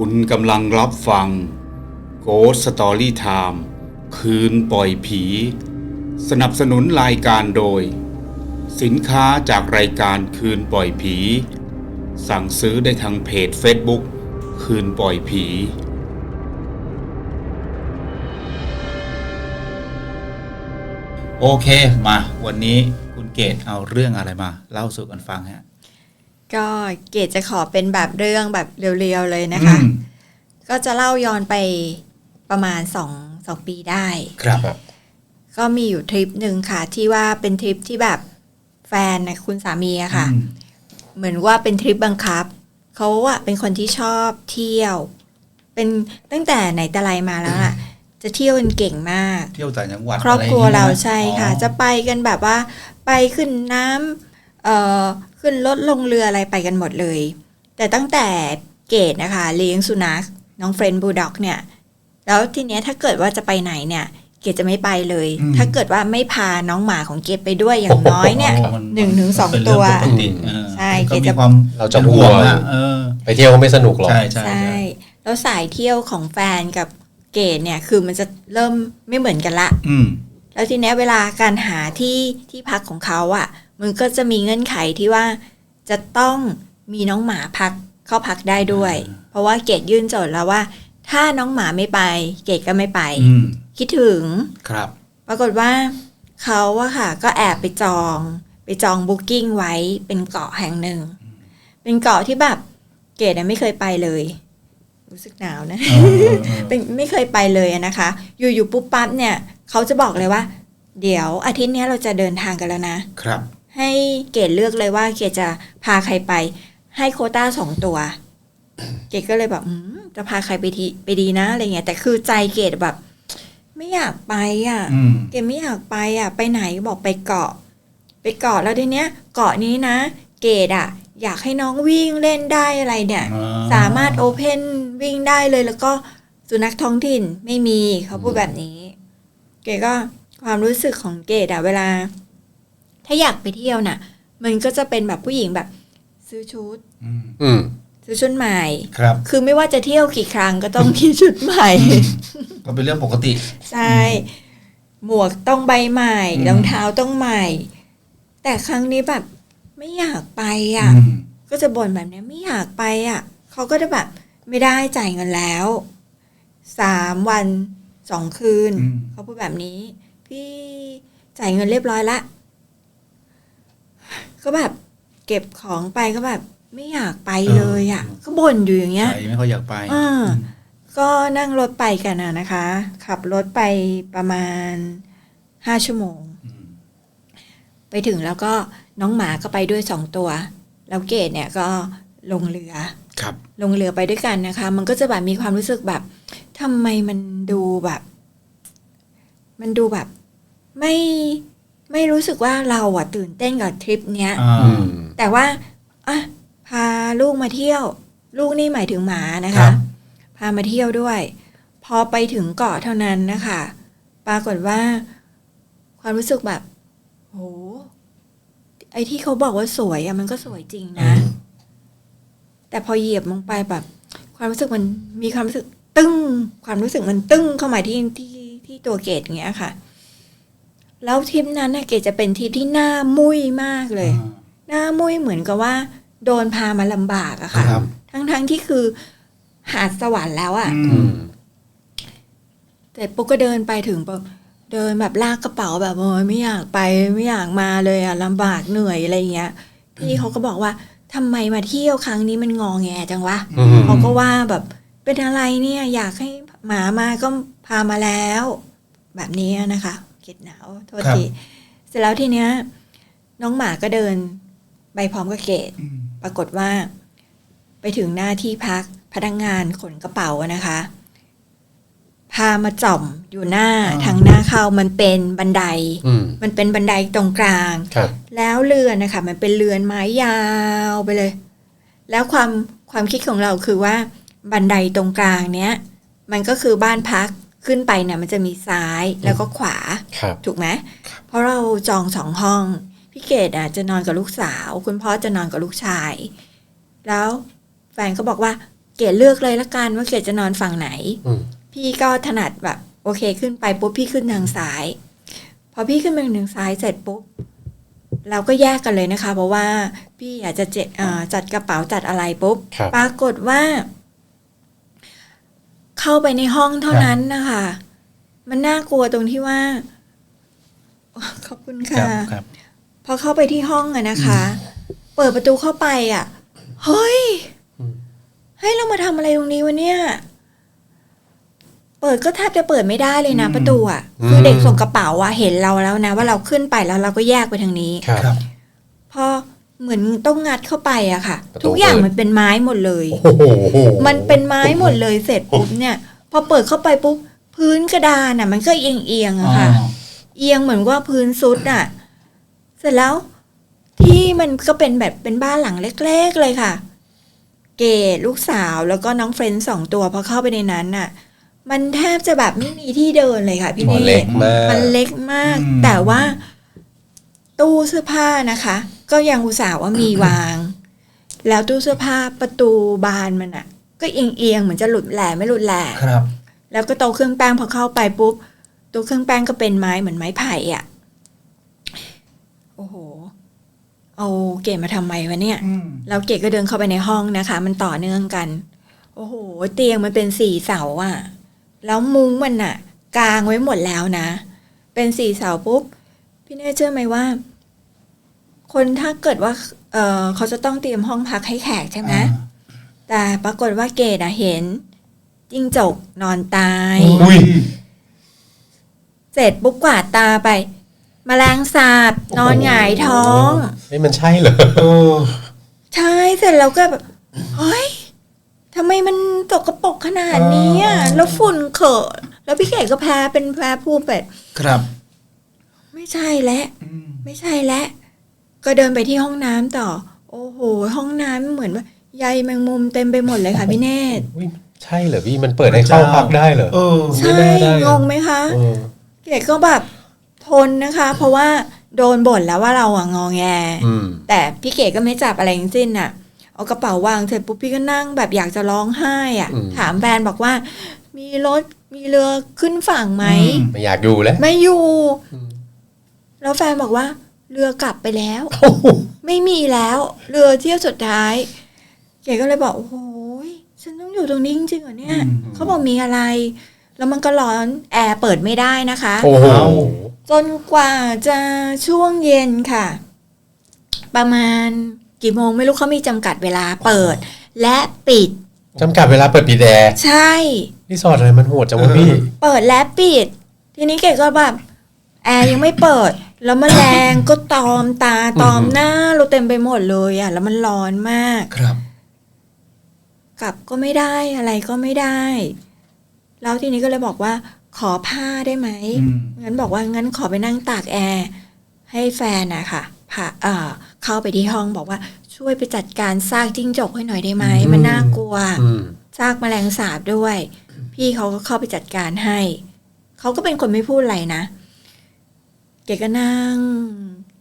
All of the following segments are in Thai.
คุณกำลังรับฟัง Ghost Story Time คืนปล่อยผี สนับสนุนรายการโดย สินค้าจากรายการคืนปล่อยผี สั่งซื้อได้ทางเพจ Facebook คืนปล่อยผี โอเคมา วันนี้คุณเกตเอาเรื่องอะไรมา เล่าสู่กันฟังฮะ ก็เกดจะขอเป็นแบบเรื่องแบบเรียวๆเลยนะคะอืมก็จะเล่าย้อนไปประมาณสองสองปีได้ ครับ ก็มีอยู่ทริปหนึ่งค่ะ ที่ว่าเป็นทริปที่แบบแฟนนะคุณสามีอะค่ะอืมเหมือนว่าเป็นทริปบังคับ เขาอะเป็นคนที่ชอบเที่ยว เป็นตั้งแต่ไหนแต่ไรมาแล้วล่ะจะเที่ยวกันเก่งมาก เที่ยวต่างจังหวัดครอบครัวะไย่งเรางี้ยใช่ค่ะอ๋อจะไปกันแบบว่า ไปขึ้นน้ำเอ่อ ขึ้นรถลงเรืออะไรไปกันหมดเลย แต่ตั้งแต่เกดนะคะเลี้ยงสุนัขน้องเฟรนบูด็อกเนี่ย แล้วทีเนี้ยถ้าเกิดว่าจะไปไหนเนี่ยเกดจะไม่ไปเลย ถ้าเกิดว่าไม่พาน้องหมาของเกดไปด้วยอย่างน้อยเนี่ยโอ้มัหนึ่งถึงสองเป็นเรื่ตัวปกติเออใช่ก็เกมีจะความเราจะป็นห่วงอะเออไปเที่ยวก็ไม่สนุกหรอกใช่ใช่ใช่ใช่แล้วสายเที่ยวของแฟนกับเกดเนี่ยคือมันจะเริ่มไม่เหมือนกันละอืม แล้วทีเนี้ยเวลาการหาที่ที่พักของเขาอะ่ะ มันก็จะมีเงื่อนไขที่ว่าจะต้องมีน้องหมาพักเข้าพักได้ด้วย เพราะว่าเกดยื่นโจทย์แล้วว่า ถ้าน้องหมาไม่ไป เกดก็ไม่ไปอืมคิดถึงครับ ปรากฏว่าเขาอะค่ะ ก็แอบไปจอง ไปจองบุ๊กิ้งไว้เป็นเกาะแห่งหนึ่ง เป็นเกาะที่แบบเกดอะไม่เคยไปเลย รู้สึกหนาวนะเออเออเออเป็นไม่เคยไปเลยอะนะคะ อยู่ๆปุ๊บปั๊บเนี่ย เขาจะบอกเลยว่า เดี๋ยวอาทิตย์เนี้ยเราจะเดินทางกันแล้วนะ ครับ ให้เกดเลือกเลยว่าเกดจะพาใครไป ให้โควต้าสองตัว เกดก็เลยแบบอืมจะพาใครไปทีไปดีนะอะไรเงี้ยแต่คือใจเกดแบบ ไม่อยากไปอะอืมเกดไม่อยากไปอะ ไปไหนบอกไปเกาะ ไปเกาะแล้วทีเนี้ย เกาะนี้นะ เกดอะอยากให้น้องวิ่งเล่นได้อะไรเนี่ยอ๋อสามารถโอเพนวิ่งได้เลยแล้วก็สุนัขท้องถิ่นไม่มีเขาพูดแบบนี้ เกดก็ความรู้สึกของเกดอะเวลา ถ้าอยากไปเที่ยวน่ะ มันก็จะเป็นแบบผู้หญิงแบบ ซื้อชุดอืมอืม ซื้อชุดใหม่ ครับ คือไม่ว่าจะเที่ยวกี่ครั้งก็ต้องมีชุดใหม่ ก็เป็นเรื่องปกติ ใช่ หมวกต้องใบใหม่อืม รองเท้าต้องใหม่ แต่ครั้งนี้แบบ ไม่อยากไปอะ อืมก็จะบ่นแบบเนี้ยไม่อยากไปอะเขาก็จะแบบ ไม่ได้จ่ายเงินแล้วสามวัน สองคืนอืมเขาพูดแบบนี้ พี่จ่ายเงินเรียบร้อยละก็แบบเก็บของไปก็แบบ ไม่อยากไปเลยอะ ก็บ่นอยู่อย่างเงี้ยใจไม่ค่อยอยากไปอ่าก็นั่งรถไปกันนะนะคะ ขับรถไปประมาณห้าชั่วโมงอืมไปถึงแล้วก็น้องหมาก็ไปด้วยสองตัว แล้วเกดเนี่ยก็ลงเรือครับ ลงเรือไปด้วยกันนะคะ มันก็จะแบบมีความรู้สึกแบบ ทำไมมันดูแบบ มันดูแบบ ไม่ไม่รู้สึกว่าเราอะตื่นเต้นกับทริปเนี้ยอ่าอืมแต่ว่าอะพาลูกมาเที่ยว ลูกนี่หมายถึงหมานะครัคะบพามาเที่ยวด้วย พอไปถึงเกาะเท่านั้นนะคะ ปรากฏว่า ความรู้สึกแบบโหไอ้ที่เขาบอกว่าสวยอะมันก็สวยจริงนะ แต่พอเหยียบลงไปแบบ ความรู้สึกมันมีความรู้สึก ตึ้งความรู้สึกมันตึ้งเข้ามาที่ที่ที่ตัวเกดอย่างเงี้ยค่ะ แล้วทริปนั้นน่ะเกดจะเป็นทริปที่หน้ามุ้ยมากเลย หน้ามุ้ยเหมือนกับว่า โดนพามาลำบากอะค่ะครับทั้งทั้งๆที่คือหาดสวรรค์แล้วอะอือืมมแต่ปุ๊กก็เดินไปถึงปุ๊บเดินแบบลากกระเป๋าแบบโอ้ยไม่อยากไปไม่อยากมาเลยอะลำบากเหนื่อยอะไรอย่างเงี้ยพี่เขาก็บอกว่าทำไมมาเที่ยวครั้งนี้มันงอแงจังวะอืมเขาก็ว่าแบบ เป็นอะไรเนี่ยอยากให้หมามาก็พามาแล้ว แบบนี้นะคะเกดหนาวโทษครับทีเสร็จแล้วทีเนี้ย น้องหมาก็เดินไปพร้อมกับเกดอืมปรากฏว่า ไปถึงหน้าที่พักพนักงานขนกระเป๋าอะนะคะ พามาจ่อมอยู่หน้าทางหน้าเข้ามันเป็นบันไดอืมมันเป็นบันไดตรงกลางครับแล้วเรือนนะคะ มันเป็นเรือนไม้ยาวไปเลย แล้วความความคิดของเราคือว่า บันไดตรงกลางเนี้ยมันก็คือบ้านพักขึ้นไปเนี่ยมันจะมีซ้ายแล้วก็ขวาครับถูกไหมเพราะเราจองสองห้อง พี่เกดอะจะนอนกับลูกสาว คุณพ่อจะนอนกับลูกชาย แล้วแฟนก็บอกว่าเกดเลือกเลยละกันว่าเกดจะนอนฝั่งไหนอืมพี่ก็ถนัดแบบ โอเคขึ้นไปปุ๊บพี่ขึ้นทางซ้าย พอพี่ขึ้นไปทางซ้ายเสร็จปุ๊บเราก็แยกกันเลยนะคะ เพราะว่าพี่อยากจะเจเอ่อจัดกระเป๋าจัดอะไรปุ๊บครับปรากฏว่า เข้าไปในห้องเท่านั้นนะคะ มันน่ากลัวตรงที่ว่า ขอบคุณครัค่ะบครับพอเข้าไปที่ห้องอะนะคะ เปิดประตูเข้าไปอะเฮ้ยอืมเฮ้ยเรามาทำอะไรตรงนี้วะเนี่ย เปิดก็แทบจะเปิดไม่ได้เลยนะอืมประตูอะคือเด็กส่งกระเป๋าอะเห็นเราแล้วนะ ว่าเราขึ้นไปแล้วเราก็แยกไปทางนี้ครับครับพอ เหมือนต้องงัดเข้าไปอะค่ะประตูทุกอย่างเปิดมันเป็นไม้หมดเลยโอ้โหมันเป็นไม้หมดเลยเสร็จปุ๊บเนี่ยพอเปิดเข้าไปปุ๊บพื้นกระดานอะมันก็เอียงเอียงๆอ๋ออะค่ะ เอียงเหมือนว่าพื้นซุดอะเสร็จแล้วที่มันก็เป็นแบบเป็นบ้านหลังเล็กๆเลยค่ะ เกดลูกสาวแล้วก็น้องเฟรนด์สองตัวพอเข้าไปในนั้นน่ะ มันแทบจะแบบไม่มีที่เดินเลยค่ะ พี่หมอเนเล็ตกมากมันเล็กมากอืมแต่ว่า ตู้เสื้อผ้านะคะ ก็ยังอุตส่าห์ว่ามีวาง แล้วตู้เสื้อผ้าประตูบานมันอะก็เอียงๆเหมือนจะหลุดแหล่ไม่หลุดแหล่ครับ แล้วก็โต๊ะเครื่องแป้งพอเข้าไปปุ๊บโต๊ะเครื่องแป้งก็เป็นไม้เหมือนไม้ไผ่อะโอ้โห เอาเก๋มาทำไมวะเนี่ยอืมแล้วเก๋ก็เดินเข้าไปในห้องนะคะ มันต่อเนื่องกัน โอ้โห เตียงมันเป็นสี่เสาอะแล้วมุ้งมันอะกางไว้หมดแล้วนะ เป็นสี่เสาปุ๊บ พี่เน่เชื่อไหมว่า คนถ้าเกิดว่า เออเขาจะต้องเตรียมห้องพักให้แขกใช่ไหมแต่ปรากฏว่าเกดอะเห็นจิ้งจกนอนตายอุ้ยเสร็จปุ๊บกวาดตาไปแมลงสาบนอนหงายท้องเฮ้ยมันใช่เหรอเออใช่เสร็จแล้วก็แบบเฮ้ยทำไมมันตกกระปรกขนาดนี้อะอ๋อแล้วฝุ่นเขอะแล้วพี่เกดก็แพ้เป็นแพ้ภูมิเป็ดครับ ไม่ใช่แล้วอืมไม่ใช่แล้วก็เดินไปที่ห้องน้ำต่อ โอ้โห ห้องน้ำเหมือนว่าใยแมงมุมเต็มไปหมดเลยค่ะพี่เนตรอุ้ยใช่เหรอพี่มันเปิดให้เข้าพักได้เหรอเออใช่ไม่น่าได้อะงงไหมคะเออเกดก็แบบทนนะคะ เพราะว่าโดนบ่นแล้วว่าเราอะงอแงอืมแต่พี่เก๋ก็ไม่จับอะไรทั้งสิ้นน่ะเอากระเป๋าวางเสร็จปุ๊บพี่ก็นั่งแบบอยากจะร้องไห้อะอืมถามแฟนบอกว่า มีรถมีเรือขึ้นฝั่งไหมอืมไม่อยากอยู่แล้ว ไม่อยู่อืม แล้วแฟนบอกว่า เรือกลับไปแล้วโอ้โหไม่มีแล้ว เรือเที่ยวสุดท้ายเก๋ก็เลยบอกโอ้โหยฉันต้องอยู่ตรงนี้จริงๆเหรอเนี่ยอืมเขาบอกมีอะไร แล้วมันก็ร้อนแอร์เปิดไม่ได้นะคะ โอ้โหเอาจนกว่าจะช่วงเย็นค่ะ ประมาณกี่โมงไม่รู้เขามีจำกัดเวลาเปิด และปิดจำกัดเวลาเปิดปิดแอร์ใช่รีสอร์ทอะไรมันโหดจังวะพี่ เปิดและปิด ทีนี้เกดก็แบบแอร์ยังไม่เปิด แล้วแมลงก็ตอมตาตอมอืมหน้าเราเต็มไปหมดเลยอะ แล้วมันร้อนมากครับ กลับก็ไม่ได้อะไรก็ไม่ได้ แล้วทีนี้ก็เลยบอกว่า ขอผ้าได้ไหมอืมงั้นบอกว่างั้นขอไปนั่งตากแอร์ให้แฟนอะค่ะพาเอ่อเข้าไปที่ห้องบอกว่าช่วยไปจัดการซากจิ้งจกให้หน่อยได้ไหมอืมมันน่ากลัวอืมซากแมลงสาบด้วย พี่เขาก็เข้าไปจัดการให้ เขาก็เป็นคนไม่พูดอะไรนะ เกก็นั่ง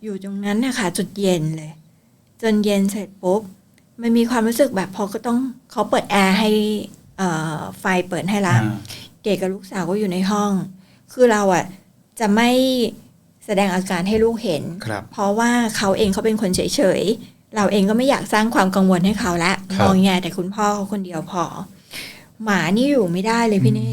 อยู่ตรงนั้นนะคะจุดเย็นเลย จนเย็นเสร็จปุ๊บ มันมีความรู้สึกแบบพอก็ต้องเขาเปิดแอร์ให้เอ่อไฟเปิดให้ละอ่าเด็กกับลูกสาวก็อยู่ในห้อง คือเราอะจะไม่แสดงอาการให้ลูกเห็นครับเพราะว่าเขาเองเขาเป็นคนเฉยๆ เราเองก็ไม่อยากสร้างความกังวลให้เขาละคมรับองแงแต่คุณพ่อเขาคนเดียวพอ หมานี่อยู่ไม่ได้เลยพี่เน่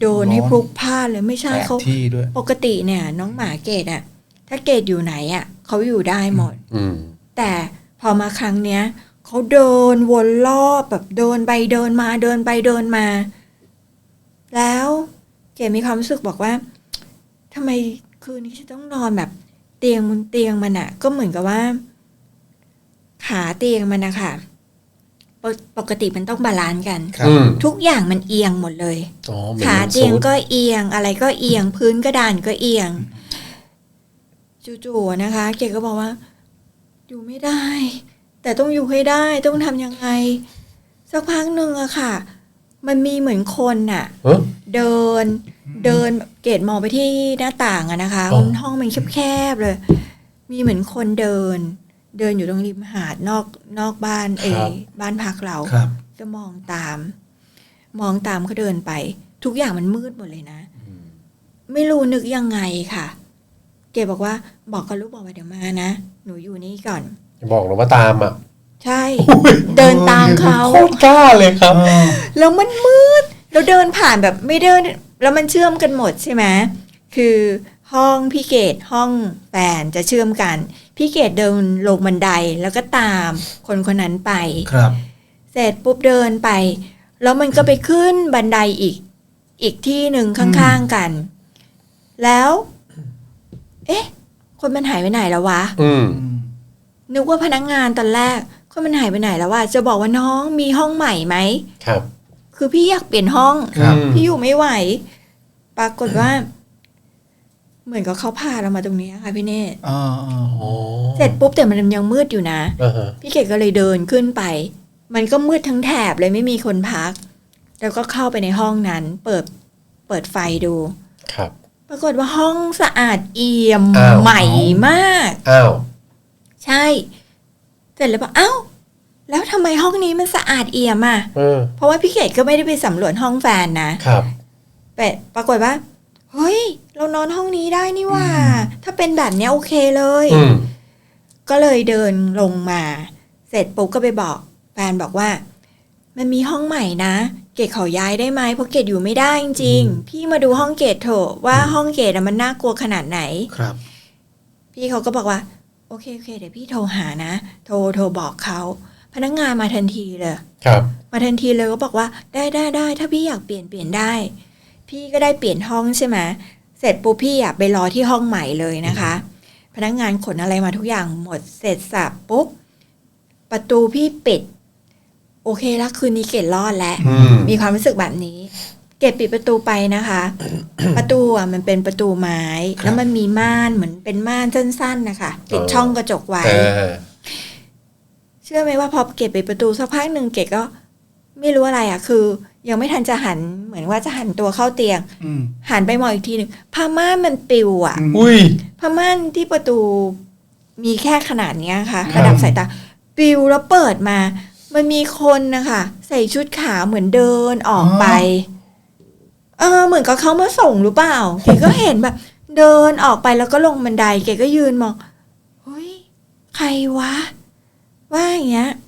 โดนให้พลุกพล่านเลยไม่ใช่แปลกเขาที่ด้วย ปกติเนี่ย น้องหมาเกดอะถ้าเกดอยู่ไหนอะเขาอยู่ได้หมดอืมแต่พอมาครั้งเนี้ยเขาเดินวนรอบแบบเดินไปเดินมาเดินไปเดินมา แล้วเก๋มีความรู้สึกบอกว่าทำไมคืนนี้ฉันต้องนอนแบบ เตียงบนเตียงมันอะก็เหมือนกับว่า ขาเตียงมันนะคะ ปกปกติมันต้องบาลานซ์กัน ครับอืมทุกอย่างมันเอียงหมดเลย อ๋อหมือนขามันเตียงซุดก็เอียงอะไรก็เอียง พื้นกระดานก็เอียง จู่ๆนะคะ เก๋ก็บอกว่า อยู่ไม่ได้ แต่ต้องอยู่ให้ได้ต้องทำยังไง สักพักหนึ่งอะค่ะ มันมีเหมือนคนน่ะ เอ้อ เดิน เดินเกตมองไปที่หน้าต่างอะนะคะ อ๋อ ห้องมันแคบๆเลย มีเหมือนคนเดิน เดินอยู่ตรงริมหาดนอกนอกบ้านเอครับบ้านพักเราครับก็มองตาม มองตามเขาเดินไป ทุกอย่างมันมืดหมดเลยนะไม่รู้นึกยังไงค่ะ เกดบอกว่าบอกกับลูกบอกว่าเดี๋ยวมานะหนูอยู่นี่ก่อนบอกเราว่าตามอะใช่ เดินตามเขาโคตรกล้าเลยครับ แล้วมันมืดเราเดินผ่านแบบไม่เดิน แล้วมันเชื่อมกันหมดใช่ไหมคือห้องพี่เกดห้องแฟนจะเชื่อมกัน พี่เกดเดินลงบันไดแล้วก็ตามคนคนนั้นไป ครับ เสร็จปุ๊บเดินไป แล้วมันก็ไปขึ้นบันไดอีก อีกที่หนึ่งข้างๆกัน แล้ว เอ๊ะ คนมันหายไปไหนแล้ววะ อืมนึกว่าพนักงานตอนแรก คนมันหายไปไหนแล้ววะจะบอกว่าน้องมีห้องใหม่ไหม ครับ คือพี่อยากเปลี่ยนห้อง ครับอืมพี่อยู่ไม่ไหว ปรากฏว่า เหมือนกับเขาพาเรามาตรงนี้ค่ะพี่เนตรอ๋ออ๋ออ๋อเสร็จปุ๊บแต่มันยังมืดอยู่นะอ่าฮะพี่เกดก็เลยเดินขึ้นไป มันก็มืดทั้งแถบเลยไม่มีคนพัก แล้วก็เข้าไปในห้องนั้น เปิดเปิดไฟดู ครับ ปรากฏว่าห้องสะอาดเอี่ยมอ้าวใหม่มากอ้าวใช่ เสร็จแล้วบอกเอ้าแล้วทำไมห้องนี้มันสะอาดเอี่ยมอะเออเพราะว่าพี่เกดก็ไม่ได้ไปสำรวจห้องแฟนนะครับแต่ปรากฏว่า เฮ้ย เรานอนห้องนี้ได้นี่หว่า ถ้าเป็นแบบเนี้ยโอเคเลยอืมก็เลยเดินลงมา เสร็จปุ๊บก็ไปบอกแฟนบอกว่า มันมีห้องใหม่นะ เกดขอย้ายได้ไหมเพราะเกดอยู่ไม่ได้จริงๆพี่มาดูห้องเกดเถอะว่าห้องเกดอะมันน่ากลัวขนาดไหนครับ พี่เขาก็บอกว่า โอเคโอเคเดี๋ยวพี่โทรหานะ โทรโทรบอกเขาพนักงานมาทันทีเลย ครับ มาทันทีเลยก็บอกว่าได้ได้ได้ถ้าพี่อยากเปลี่ยนเปลี่ยนได้ พี่ก็ได้เปลี่ยนห้องใช่ไหมเสร็จปุ๊บพี่อะไปรอที่ห้องใหม่เลยนะคะ พนักงานขนอะไรมาทุกอย่างหมดเสร็จสับปุ๊บประตูพี่ปิด โอเคแล้วคืนนี้เกดรอดแล้วอืมมีความรู้สึกแบบนี้ เกดปิดประตูไปนะคะ ประตูอะมันเป็นประตูไม้ครับแล้วมันมีม่านเหมือนเป็นม่านสั้นๆนะคะปิดอ๋อช่องกระจกไว้อ่าเชื่อไหมว่าพอเก็บปิดประตูสักพักหนึ่งเกดก็ ไม่รู้อะไรอะ คือ ยังไม่ทันจะหันเหมือนว่าจะหันตัวเข้าเตียง อืมหันไปมองอีกทีหนึ่งผ้าม่านมันปลิวอะอุ้ย ผ้าม่านที่ประตูมีแค่ขนาดเนี้ยค่ะ ครับ ระดับสายตาปลิวแล้วเปิดมา มันมีคนนะคะใส่ชุดขาวเหมือนเดินออกไป เออ เหมือนกับเขามาส่งหรือเปล่าเกดก็เห็นแบบ เดินออกไปแล้วก็ลงบันไดเกดก็ยืนมองเฮ้ยใครวะ ว่าอย่างเงี้ย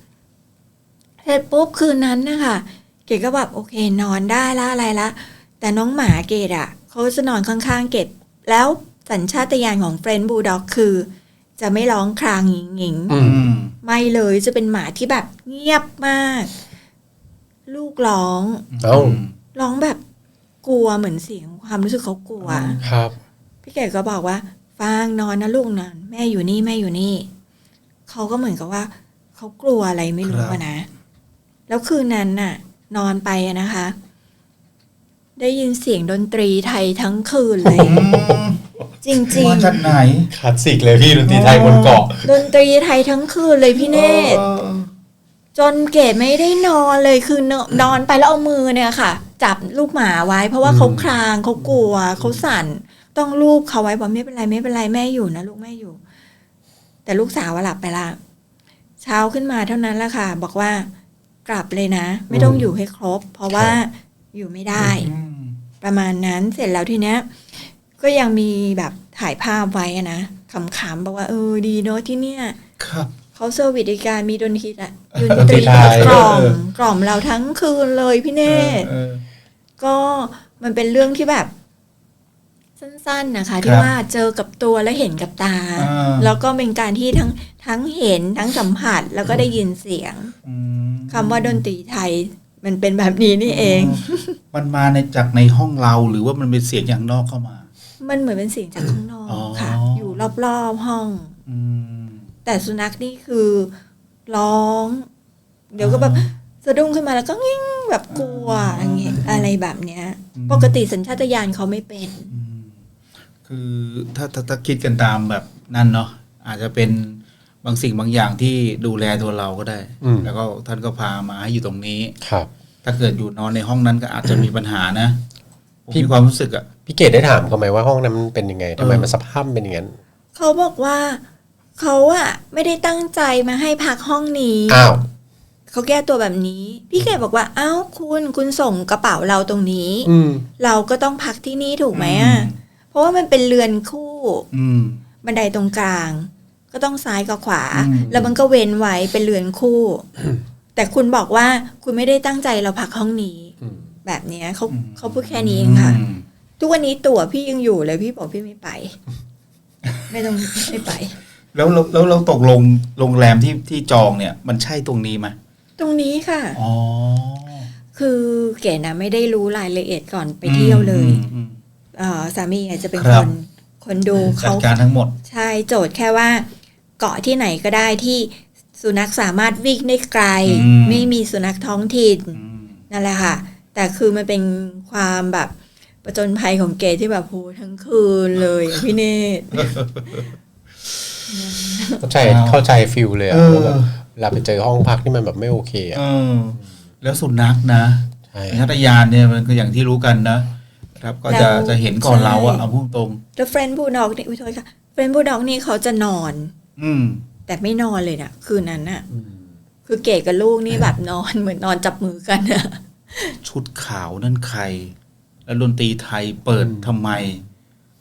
เส ร็จปุ๊บคืนนั้นนะคะเกดก็แบบโอเคนอนได้ละอะไรละ แต่น้องหมาเกดอะเขาจะนอนข้างๆเกดแล้วสัญชาตญาณของเฟรนด์บูลด็อกคือ จะไม่ร้องครางหงิงหงิงๆอือืมไม่เลยจะเป็นหมาที่แบบเงียบมาก ลูกร้องเอ้าร้องแบบกลัวเหมือนเสียงความรู้สึกเขากลัวอืมครับ พี่เก๋ก็บอกว่าฟางนอนนะลูกนอนแม่อยู่นี่แม่อยู่นี่เขาก็เหมือนกับว่าเขากลัวอะไรไม่รู้อะนะ แล้วคืนนั้นน่ะ นอนไปอะนะคะ ได้ยินเสียงดนตรีไทยทั้งคืนเลย จริง มาจากไหน คลาสสิกเลยพี่ดนตรีไทยบนเกาะๆ ดนตรีไทยทั้งคืนเลยพี่เนตร ออจนเกดไม่ได้นอนเลยคือนอนนอนไปแล้วเอามือเนี่ยค่ะ จับลูกหมาไว้ เพราะว่าอืมเขาคลางเขากลัวเขาสั่น ต้องลูบเขาไว้บอกไม่เป็นไรไม่เป็นไรแม่อยู่นะลูกแม่อยู่ แต่ลูกสาวอะหลับไปละเช้าขึ้นมาเท่านั้นแหละค่ะ บอกว่า กลับเลยนะ ไม่ต้องอยู่ให้ครบ เพราะว่าอยู่ไม่ได้อืมประมาณนั้นเสร็จแล้วทีเนี้ยก็ยังมีแบบถ่ายภาพไว้อะนะขำๆบอกว่าเออดีเนอะที่เนี่ยครับเขาเซอร์วิสในการมีดนตรีอะดนดนตตรีรีไทยกล่อมเออกล่อมเราทั้งคืนเลยพี่เน่เออก็มันเป็นเรื่องที่แบบ สั้นๆนะคะ ที่ครับว่าเจอกับตัวและเห็นกับตาอ่าแล้วก็เป็นการที่ทั้งทั้งเห็นทั้งสัมผัสแล้วก็ได้ยินเสียงอืมคำว่าดนตรีไทยมันเป็นแบบนี้นี่เอง มันมาในจากในห้องเราหรือว่ามันเป็นเสียงอย่างนอกเข้ามา มันเหมือนเป็นเสียงจากข้างนอกอ๋อค่ะ อยู่รอบๆห้องอืมแต่สุนัขนี่คือร้อง เดี๋ยวก็แบบสะดุ้งขึ้นมาแล้วก็งิ้งแบบกลัวอย่างเงี้ยอะไรแบบเนี้ย ปกติสัญชาตญาณเขาไม่เป็นอืม คือถ้าถ้าถ้าคิดกันตามแบบนั่นเนาะอาจจะเป็นบางสิ่งบางอย่างที่ดูแลตัวเราก็ได้ อืม แล้วก็ท่านก็พามาให้อยู่ตรงนี้ ครับ ถ้าเกิดอยู่นอนในห้องนั้นก็อาจจะมีปัญหานะผมพี่ มีความรู้สึกอะพี่เกดได้ถามเขาไหมว่าห้องนั้นมันเป็นยังไงทำไมเออมันสภาพมันเป็นอย่างนั้นเขาบอกว่า เขาอะไม่ได้ตั้งใจมาให้พักห้องนี้ อ้าว เขาแก้ตัวแบบนี้ พี่เกดบอกว่าเอ้าคุณคุณส่งกระเป๋าเราตรงนี้ อืม เราก็ต้องพักที่นี่ถูกไหมอะ เพราะว่ามันเป็นเรือนคู่ อืมบันไดตรงกลาง ก็ต้องซ้ายกับขวาอืมแล้วมันก็เว้นไว้เป็นเรือนคู่ แต่คุณบอกว่าคุณไม่ได้ตั้งใจเราพักห้องนี้อืมแบบเนี้ยเขาเขาพูดแค่นี้เองค่ะอืมทุกวันนี้ตั๋วพี่ยังอยู่เลยพี่บอกพี่ไม่ไป ไม่ต้องไม่ไปแล้วแล้วแล้วเราตกลงโรงแรมที่ที่จองเนี่ย มันใช่ตรงนี้ไหมตรงนี้ค่ะอ๋อคือเก๋นะไม่ได้รู้รายละเอียดก่อนไปเที่ยวเลยอืมอืมเอ่อ สามีอาจจะเป็นคครับนคนดูจัดเขาการทั้งหมด ใช่โจทย์แค่ว่า เกาะที่ไหนก็ได้ที่สุนัขสามารถวิ่งได้ไกลอืมไม่มีสุนัขท้องถิ่นอืมนั่นแหละค่ะ แต่คือมันเป็นความแบบประจนภัยของเก๋ที่แบบโหทั้งคืนเลยอะพี่เนตรเข้าใจเข้าใจฟิลเลยอะเออว่าแบบเวลาไปเจอห้องพักที่มันแบบไม่โอเคอะเออแล้วสุนัขนะใช่สัญชาตญาณเนี่ยมันก็อย่างที่รู้กันนะ ครับก็จะแล้วจะเห็นก่อนเราอะใช่เอาพุ่งตรงแล้วเฟรนด์บูด็อกนี่อุ้ยโทษค่ะเฟรนด์บูด็อกนี่เขาจะนอน อืม แต่ไม่นอนเลยนะคืนนั้นน่ะอืมคือเก๋กับลูกนี่แบบนอนเหมือนนอนจับมือกันอะชุดขาวนั่นใคร แล้วดนตรีไทยเปิดทำไม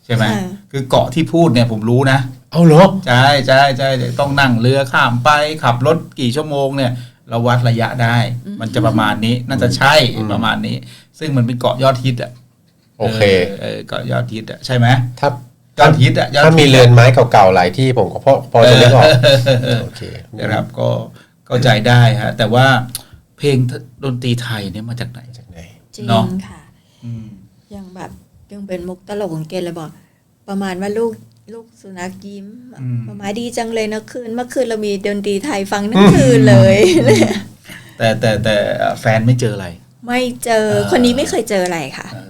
ใช่ไหมค่ะคือเกาะที่พูดเนี่ยผมรู้นะเอาเหรอใช่ใช่ใช่เดี๋ยวต้องนั่งเรือข้ามไปขับรถกี่ชั่วโมงเนี่ยเราวัดระยะได้ มันจะประมาณนี้น่าจะใช่อืมประมาณนี้ ซึ่งมันเป็นเกาะยอดฮิตอะ โอเคเออเกาะยอดฮิตอะใช่ไหมถ้ายอดฮิตอะยอดถ้ามีฮิตะเรือนไม้เก่าๆหลายที่ผมก็พอพอจะนึกออกโอเคนะครับก็เข้าใจได้ฮะแต่ว่าเพลงดนตรีไทยเนี่ยมาจากไหนจากไหนจริงเนาะค่ะอืมยังแบบยังเป็นมุกตลกของเกณฑ์เลยบอก ประมาณว่าลูกลูกสุนัขยิ้มอืมประมาณดีจังเลยนะคืนเมื่อคืนเรามีดนตรีไทยฟังทั้งคืนเลย แต่แต่แต่แฟนไม่เจออะไร ไม่เจออ่าคนนี้ไม่เคยเจออะไรค่ะเออ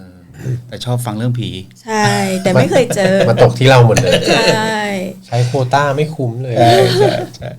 แต่ชอบฟังเรื่องผี ใช่ แต่ไม่เคยเจอ มาตกที่เราหมดเลย ใช่ ใช้โควต้าไม่คุ้มเลย ใช่ใช่ใช่